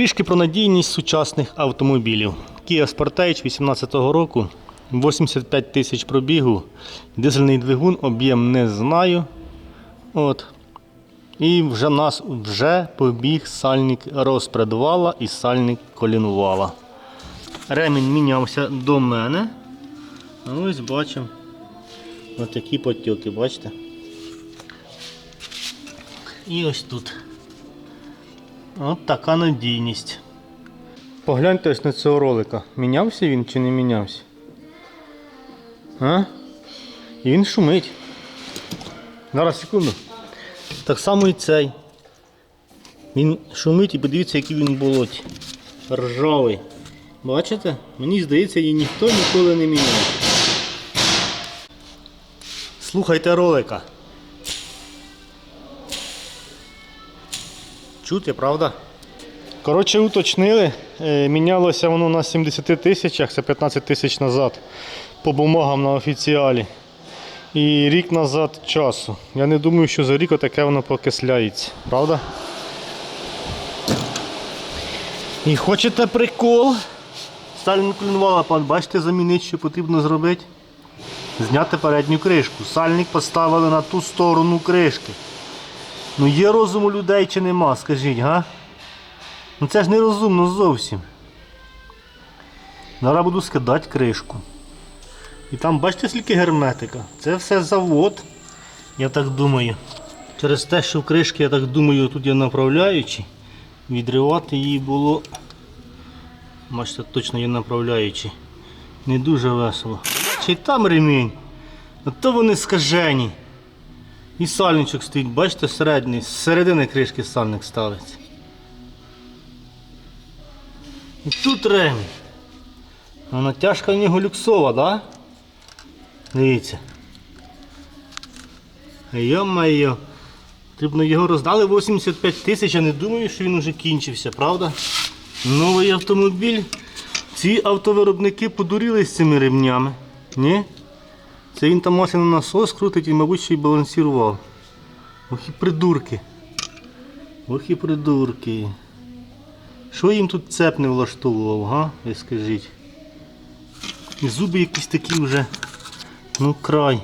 Трішки про надійність сучасних автомобілів. Kia Sportage 18 року, 85 тисяч пробігу, дизельний двигун, об'єм не знаю. От. І вже в нас вже побіг сальник розпредвала і сальник колінвала. Ремінь мінявся до мене. Ось бачимо. Ось такі потьоки, бачите? І ось тут. От така надійність. Погляньте ось на цього ролика. Мінявся він чи не мінявся? А? І він шумить. Зараз секунду. Так само і цей. Він шумить і подивіться, який він болоті. Ржавий. Бачите? Мені здається, її ніхто ніколи не міняв. Слухайте ролика. Чути, правда? Коротше, уточнили. Е, Мінялося воно на 70 тисячах, це 15 тисяч назад. По бумагам на офіціалі. І рік назад часу. Я не думаю, що за рік отаке воно покисляється. Правда? І хочете прикол? Сальник клінвала, пан, бачите, замінити, що потрібно зробити? Зняти передню кришку. Сальник поставили на ту сторону кришки. Ну є розум у людей чи нема, скажіть, га? Ну це ж нерозумно зовсім. Зараз буду скидати кришку. І там бачите скільки герметика? Це все завод, я так думаю. Через те, що в кришки, я так думаю, тут є направляючі. Відривати її було. Бачите, точно є направляючі. Не дуже весело. Чи там ремінь? А то вони скажені. І сальничок стоїть, бачите, середній, з середини кришки сальник ставиться. І тут ремінь. А натяжка в нього люксова, да? Дивіться. Йо-майо. Потрібно його роздали 85 тисяч, я не думаю, що він уже кінчився, правда? Новий автомобіль. Ці автовиробники подуріли з цими ремнями. Ні? Це він там масляний насос крутить і, мабуть, ще й балансірував. Ох і придурки. Ох і придурки. Що їм тут цеп не влаштовував, га? Ви скажіть. І зуби якісь такі вже. Ну край.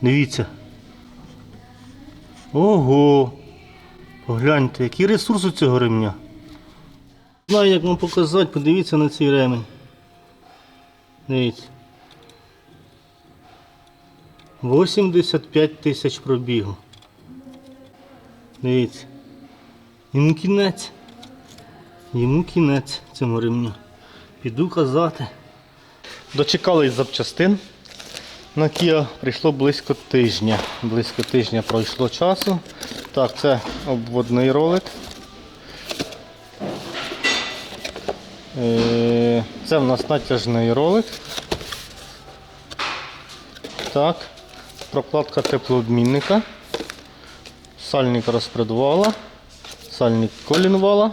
Дивіться. Ого! Погляньте, який ресурс у цього ремня. Не знаю, як вам показати, подивіться на цей ремень. Дивіться. 85 тисяч пробігу. Дивіться. Йому кінець. Йому кінець цьому ремню. Піду казати. Дочекались запчастин. На Kia прийшло близько тижня. Близько тижня пройшло часу. Так, це обводний ролик. Е, Це в нас натяжний ролик. Так. Прокладка теплообмінника. Сальник розпредвала. Сальник колінвала.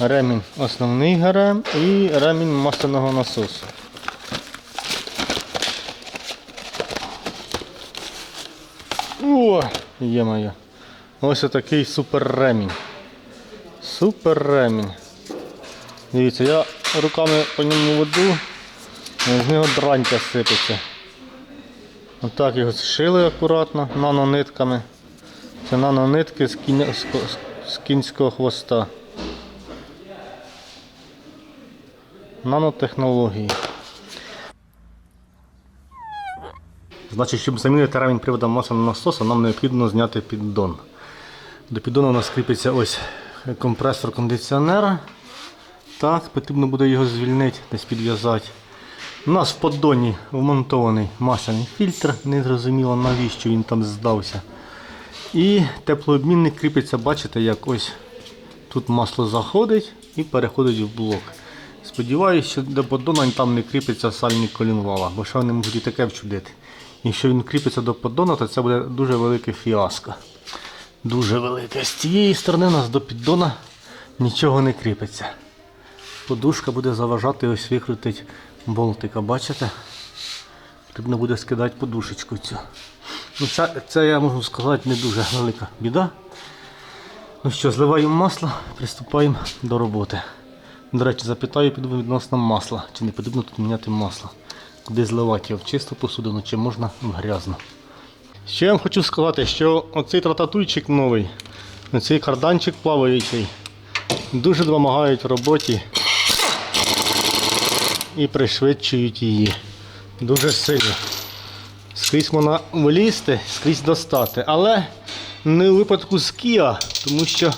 Ремінь основний ГРМ і ремінь масляного насосу. О, є моя. Ось отакий супер ремінь. Супер ремінь. Дивіться, я руками по ньому веду, з нього дранька сипеться. Отак його зшили акуратно нанонитками. Це нанонитки з, кінь... з кінського хвоста. Нанотехнології. Значить, щоб замінити ремінь привода масляного насосу, нам необхідно зняти піддон. До піддону у нас кріпиться ось компресор кондиціонера. Так, потрібно буде його звільнити, десь підв'язати. У нас в поддоні вмонтований масляний фільтр, не зрозуміло навіщо він там здався. І теплообмінник кріпиться, бачите, як ось тут масло заходить і переходить в блок. Сподіваюсь, що до поддона там не кріпиться сальник колінвала, бо що вони можуть і таке вчудити. Якщо він кріпиться до поддона, то це буде дуже велике фіаско. Дуже велике. З цієї сторони у нас до піддона нічого не кріпиться. Подушка буде заважати ось викрутить болтика, бачите? Потрібно буде скидати подушечку цю. Ну, це, це я можу сказати не дуже велика біда. Ну що, зливаємо масло, приступаємо до роботи. До речі, запитаю піду відносно масла. Чи не потрібно тут міняти масло? Куди зливати його в чисту посудину, чи можна в грязну. Ще я вам хочу сказати, що оцей трататуйчик новий, оцей карданчик плаваючий, дуже допомагають в роботі і пришвидшують її. Дуже сильно. Скрізь вона влізти, скрізь достати. Але не у випадку з Kia, тому що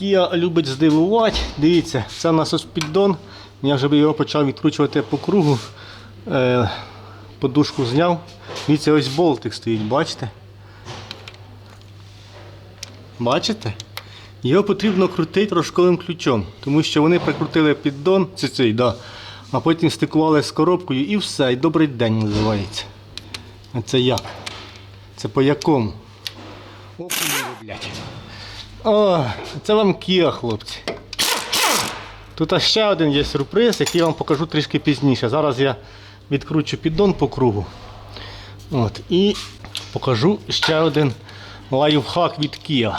Kia любить здивувати. Дивіться, це у нас ось піддон. Я вже його почав відкручувати по кругу. Е, подушку зняв. Дивіться, ось болтик стоїть, бачите? Бачите? Його потрібно крутити рожковим ключом, тому що вони прикрутили піддон, це цей, да, а потім стикували з коробкою і все, і добрий день називається. А це як? Це по якому? Оп, ну, блядь. О, це вам Кіа, хлопці. Тут ще один є сюрприз, який я вам покажу трішки пізніше. Зараз я відкручу піддон по кругу. От, і покажу ще один лайфхак від Kia.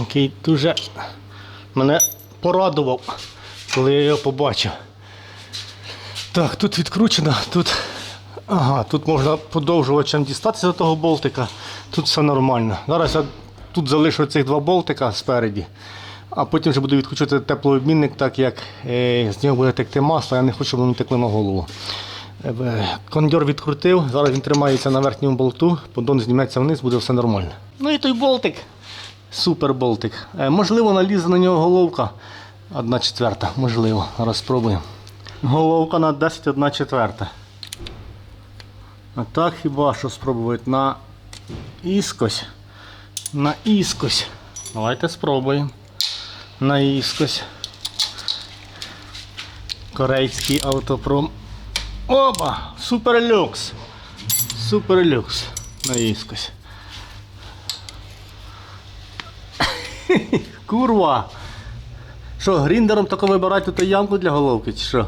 Який дуже мене порадував, коли я його побачив. Так, тут відкручено, тут. Ага, тут можна подовжувачем дістатися до того болтика. Тут все нормально. Зараз я тут залишу цих два болтика спереді, а потім вже буду відкручувати теплообмінник, так як е, з нього буде текти масло, я не хочу, щоб воно текло на голову. Е, Кондьор відкрутив, зараз він тримається на верхньому болту, подон зніметься вниз, буде все нормально. Ну і той болтик. Супер болтик. Е, можливо, налізе на нього головка. Одна четверта, можливо. Зараз спробуємо. Головка на 10 одна четверта. А так хіба що спробувати на іскось. На іскось. Давайте спробуємо. На іскось. Корейський автопром. Оба! Суперлюкс! Суперлюкс. На іскось. Курва! Що, гріндером тако вибирати тут ямку для головки, чи що?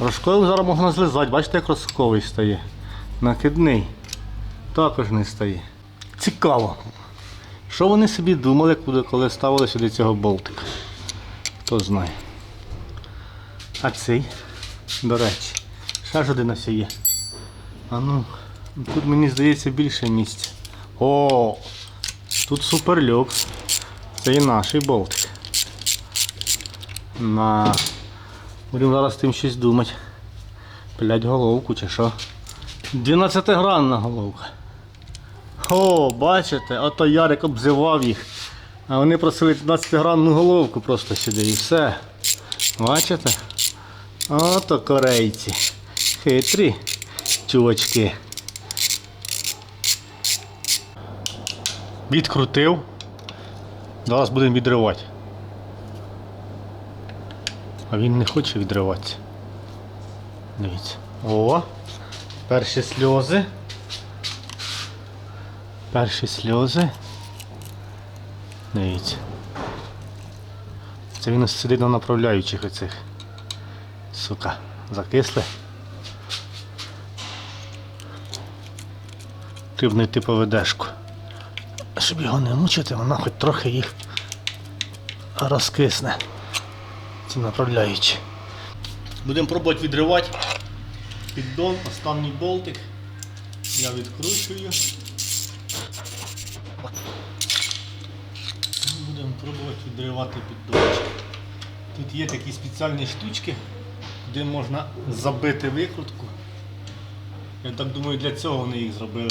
Рожковим зараз можна злизати, бачите, як розковий стає. Накидний. Також не стає. Цікаво. Що вони собі думали, коли ставили сюди цього болтика? Хто знає. А цей, до речі, ще ж один ось є. А ну, тут мені здається більше місця. О! Тут суперлюкс. Це і наш болтик. На. Будемо зараз тим щось думати. Пилять головку чи що. 12-гранна головка. О, бачите, ото Ярик обзивав їх. А вони просили 12-гранну головку просто сюди і все. Бачите? Ото корейці. Хитрі чувачки. Відкрутив. Зараз будемо відривати. А він не хоче відриватися. Дивіться. О! Перші сльози. Перші сльози. Дивіться. Це він ось сидить на направляючих оцих. Сука, закисли. Потрібно йти по ведешку. Щоб його не мучити, вона хоч трохи їх розкисне. Ці направляючі. Будемо пробувати відривати піддон, останній болтик. Я відкручую. Будемо пробувати відривати піддончик. Тут є такі спеціальні штучки, де можна забити викрутку. Я так думаю, для цього вони їх зробили.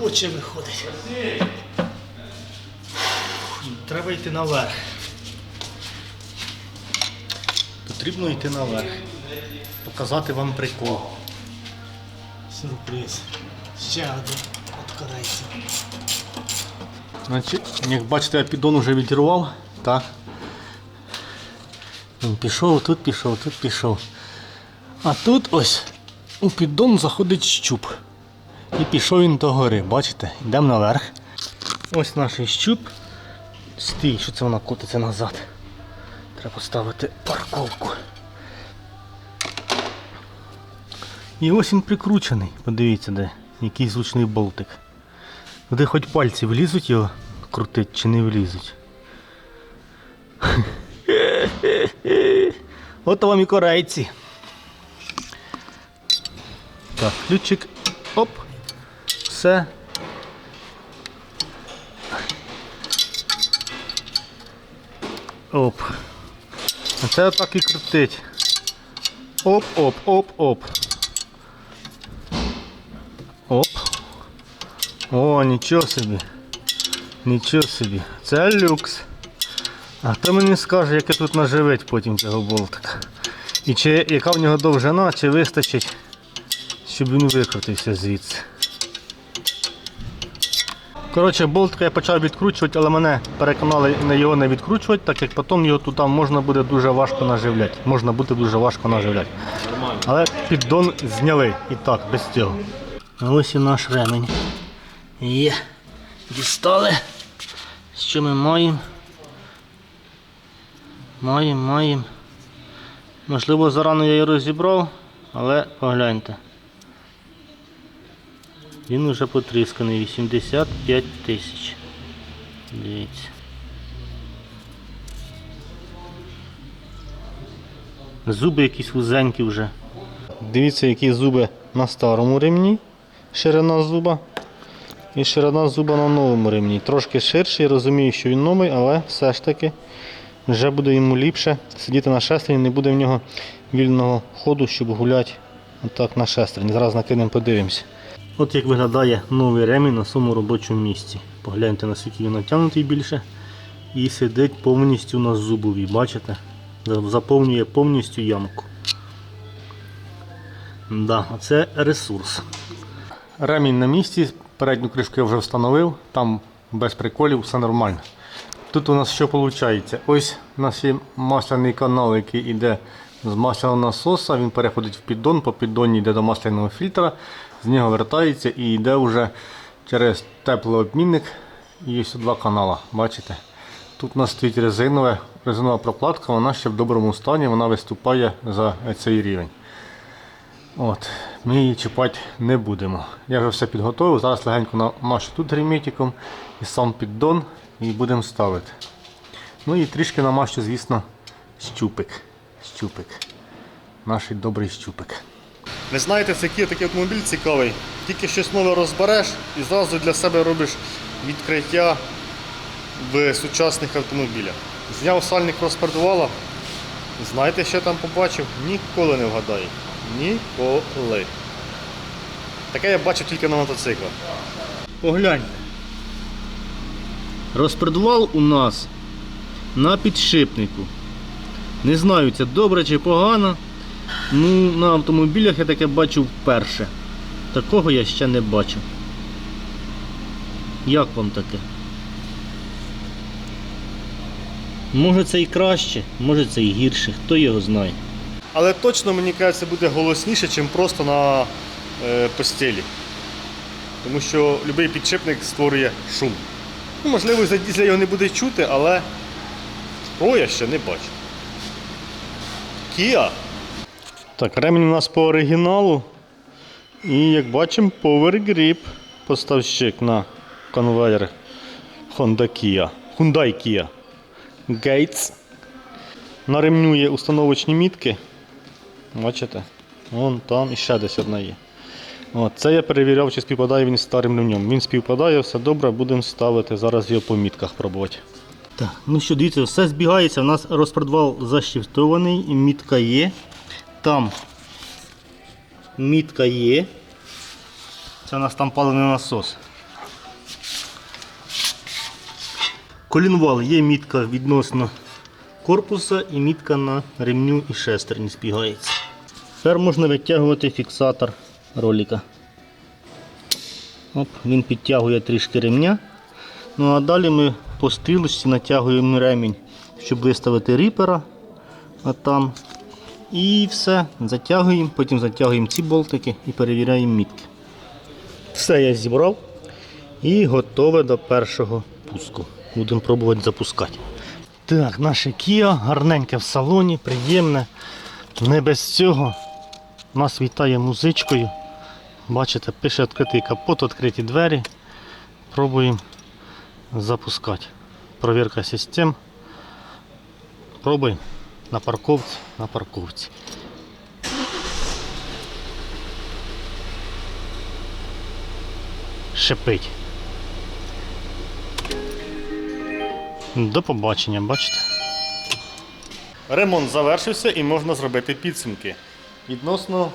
хоче виходити. Треба йти наверх. Потрібно йти наверх. Показати вам прикол. Сюрприз. Ще один от. Значить, як бачите, я піддон вже відірвав. Так. Він пішов, тут пішов, тут пішов. А тут ось у піддон заходить щуп. І пішов він до гори, бачите? Йдемо наверх. Ось наш щуп. Стій, що це вона котиться назад. Треба поставити парковку. І ось він прикручений. Подивіться, де який зручний болтик. Де хоч пальці влізуть його крутить чи не влізуть. От вам і корейці. Так, ключик. Оп. Все. Оп. А це так і крутить. Оп, оп, оп, оп. Оп. О, нічого собі. Нічого собі. Це люкс. А хто мені скаже, яке тут наживить потім цього болтика. І чи яка в нього довжина, чи вистачить, щоб він викрутився звідси. Коротше, болтика я почав відкручувати, але мене переконали на його не відкручувати, так як потім його тут можна буде дуже важко наживляти. Можна буде дуже важко наживляти. Але піддон зняли і так, без цього. Ось і наш ремень. Є. Дістали. Що ми маємо? Маємо, маємо. Можливо, зарано я її розібрав, але погляньте. Він уже потрісканий 85 тисяч. Дивіться. Зуби якісь вузенькі вже. Дивіться, які зуби на старому ремні. Ширина зуба. І ширина зуба на новому ремні. Трошки ширший, розумію, що він новий, але все ж таки вже буде йому ліпше сидіти на шестерні, не буде в нього вільного ходу, щоб гуляти отак на шестерні. Зараз накинемо, подивимося. От як виглядає новий ремінь на своєму робочому місці. Погляньте, наскільки він натягнутий більше. І сидить повністю на зубовій, бачите? Заповнює повністю ямку. Да, це ресурс. Ремінь на місці, передню кришку я вже встановив, там без приколів, все нормально. Тут у нас що виходить? Ось у нас є масляний канал, який йде з масляного насоса, він переходить в піддон, по піддоні йде до масляного фільтра, з нього вертається і йде вже через теплообмінник. І ось два канала, бачите? Тут у нас стоїть резинове, резинова прокладка, вона ще в доброму стані, вона виступає за цей рівень. От, Ми її чіпати не будемо. Я вже все підготовив. Зараз легенько намашу тут герметиком і сам піддон і будемо ставити. Ну і трішки намащу, звісно, щупик. Щупик. Наш добрий щупик. Ви знаєте, це який такий автомобіль цікавий. Тільки щось нове розбереш і зразу для себе робиш відкриття в сучасних автомобілях. Зняв сальник розпардувала. Знаєте, що я там побачив? Ніколи не вгадаю. Ніколи. Таке я бачив тільки на мотоциклах. Погляньте. Розпредвал у нас на підшипнику. Не знаю, це добре чи погано. Ну, на автомобілях я таке бачу вперше. Такого я ще не бачив. Як вам таке? Може це і краще, може це і гірше, хто його знає. Але точно мені кажеться буде голосніше, ніж просто на е, постелі. Тому що будь-який підшипник створює шум. Ну, можливо, за дізеля його не буде чути, але О, я ще не бачу. Kia. Так, ремінь у нас по оригіналу. І як бачимо, Power Grip поставщик на конвейер Honda Kia. Hyundai Kia. Gates. На ремню є установочні мітки. Бачите? Вон там і ще десь одна є. От, це я перевіряв, чи співпадає він з старим ремнем. Він співпадає, все добре, будемо ставити. Зараз його по мітках пробувати. Так, ну що, дивіться, все збігається. У нас розпредвал защифтований, мітка є. Там мітка є. Це у нас там паливний насос. Колінвал є мітка відносно корпуса і мітка на ремню і шестерні збігається. Тепер можна витягувати фіксатор ролика. Оп, він підтягує трішки ремня. Ну а далі ми по стрілочці натягуємо ремінь, щоб виставити ріпера. А там. І все, затягуємо, потім затягуємо ці болтики і перевіряємо мітки. Все я зібрав і готове до першого пуску. Будемо пробувати запускати. Так, наше Kia гарненьке в салоні, приємне. Не без цього. Нас вітає музичкою. Бачите, пише відкритий капот, відкриті двері. Пробуємо запускати. Провірка систем. Пробуємо на парковці, на парковці. Шипить. До побачення, бачите? Ремонт завершився і можна зробити підсумки. Відносно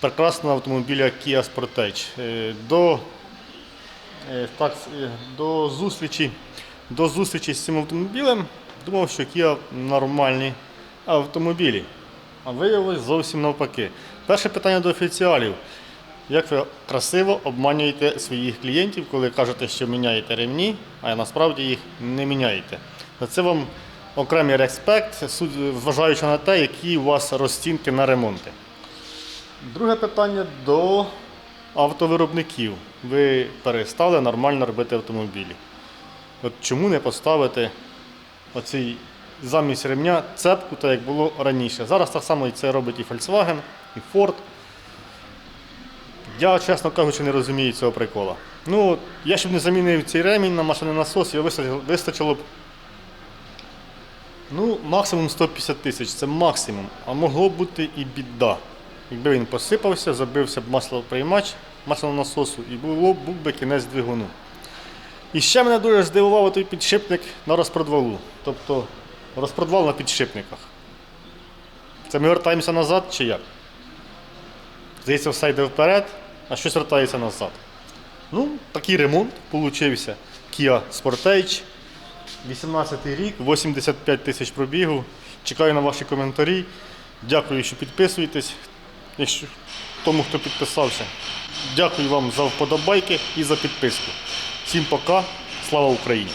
прекрасного автомобіля Kia Sportage. Е, До, е, так, е, до, зустрічі, до зустрічі з цим автомобілем думав, що Kia нормальні автомобілі. А виявилось зовсім навпаки. Перше питання до офіціалів. Як ви красиво обманюєте своїх клієнтів, коли кажете, що міняєте ремні, а насправді їх не міняєте? За це вам окремий респект, зважаючи на те, які у вас розцінки на ремонти. Друге питання до автовиробників. Ви перестали нормально робити автомобілі. От чому не поставити оцей замість ремня цепку, так як було раніше? Зараз так само це робить і Volkswagen, і Ford. Я, чесно кажучи, не розумію цього прикола. Ну, я щоб не замінив цей ремінь на машинний насос, його вистачило, б ну, максимум 150 тисяч, це максимум. А могло бути і біда. Якби він посипався, забився б маслоприймач масляного насосу і було б був би кінець двигуну. І ще мене дуже здивував той підшипник на розпродвалу. Тобто розпродвал на підшипниках. Це ми вертаємося назад чи як? Здається, все йде вперед, а щось вертається назад. Ну, такий ремонт получився. Kia Sportage. 18 рік, 85 тисяч пробігу. Чекаю на ваші коментарі. Дякую, що підписуєтесь. Якщо тому, хто підписався. Дякую вам за вподобайки і за підписку. Всім пока. Слава Україні!